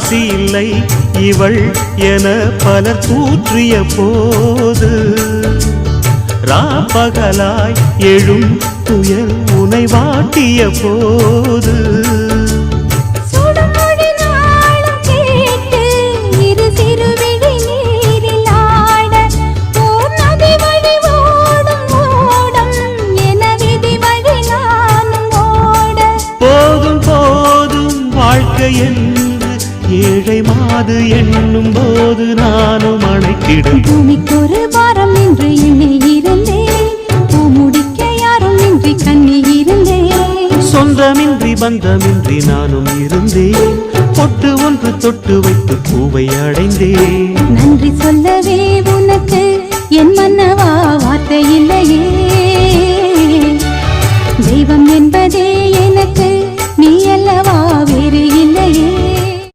ராசி இல்லை. இவள் என பலர் தூற்றிய போது ராப்பகலாய் எழும் துயர் உனை வாட்டிய போது. என ஏழை மாது என்னும் போது நானும் அணைத்திடும். பூமிக்கு ஒரு வாரம் என்று எண்ணி இருந்தேன் பூ முடிக்க யாரும் இன்றி கண்ணி இருந்தேன் சொந்தமின்றி பந்தமின்றி நானும் இருந்தேன் பொட்டு ஒன்று தொட்டு வைத்து பூவை அடைந்தேன் நன்றி சொல்லவே உனக்கு என் மன்னவா வார்த்தை இல்லையே. தெய்வம் என்பதே